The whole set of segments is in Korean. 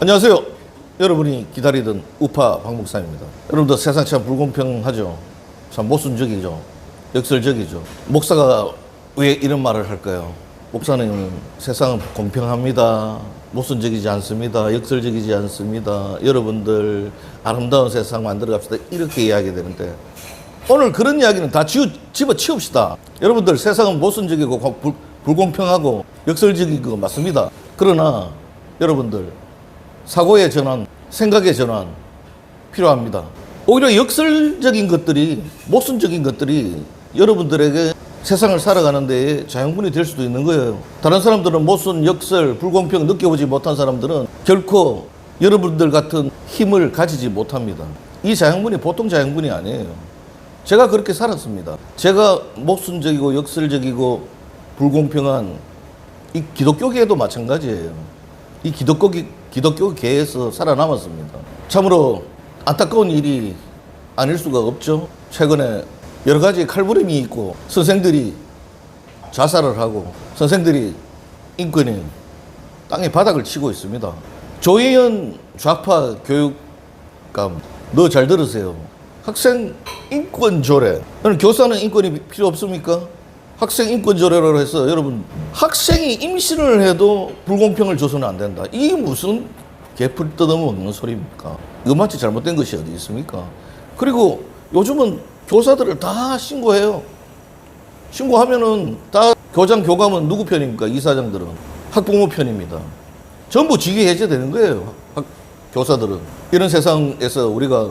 안녕하세요. 여러분이 기다리던 우파 박 목사입니다. 여러분들 세상 참 불공평하죠. 참 모순적이죠. 역설적이죠. 목사가 왜 이런 말을 할까요? 목사는 세상은 공평합니다. 모순적이지 않습니다. 역설적이지 않습니다. 여러분들 아름다운 세상 만들어 갑시다. 이렇게 이야기 되는데 오늘 그런 이야기는 다 지우, 집어치웁시다. 여러분들 세상은 모순적이고 고- 불, 불공평하고 역설적이고 맞습니다. 그러나 여러분들 사고의 전환, 생각의 전환 필요합니다. 오히려 역설적인 것들이 모순적인 것들이 여러분들에게 세상을 살아가는 데 자양분이 될 수도 있는 거예요. 다른 사람들은 모순, 역설, 불공평 느껴보지 못한 사람들은 결코 여러분들 같은 힘을 가지지 못합니다. 이 자양분이 보통 자양분이 아니에요. 제가 그렇게 살았습니다. 제가 모순적이고 역설적이고 불공평한 이 기독교계에도 마찬가지예요. 이 기독교 기독교계에서 살아남았습니다. 참으로 안타까운 일이 아닐 수가 없죠. 최근에 여러 가지 칼부림이 있고 선생들이 자살을 하고 선생들이 인권이 땅에 바닥을 치고 있습니다. 조혜연 좌파 교육감 너 잘 들으세요. 학생 인권 조례. 교사는 인권이 필요 없습니까? 학생 인권 조례로 해서 여러분 학생이 임신을 해도 불공평을 줘서는 안 된다. 이 무슨 개풀 뜯어먹는 소리입니까? 이거 마치 잘못된 것이 어디 있습니까? 그리고 요즘은 교사들을 다 신고해요. 신고하면은 다 교장 교감은 누구 편입니까? 이사장들은 학부모 편입니다. 전부 직위 해제되는 거예요. 학, 교사들은 이런 세상에서 우리가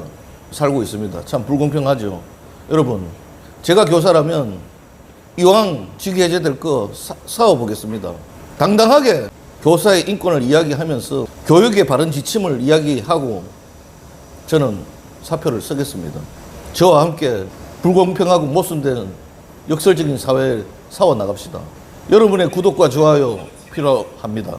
살고 있습니다. 참 불공평하죠. 여러분, 제가 교사라면 이왕 직위 해제될 거 사, 싸워보겠습니다. 당당하게 교사의 인권을 이야기하면서 교육의 바른 지침을 이야기하고 저는 사표를 쓰겠습니다. 저와 함께 불공평하고 모순되는 역설적인 사회를 싸워 나갑시다. 여러분의 구독과 좋아요 필요합니다.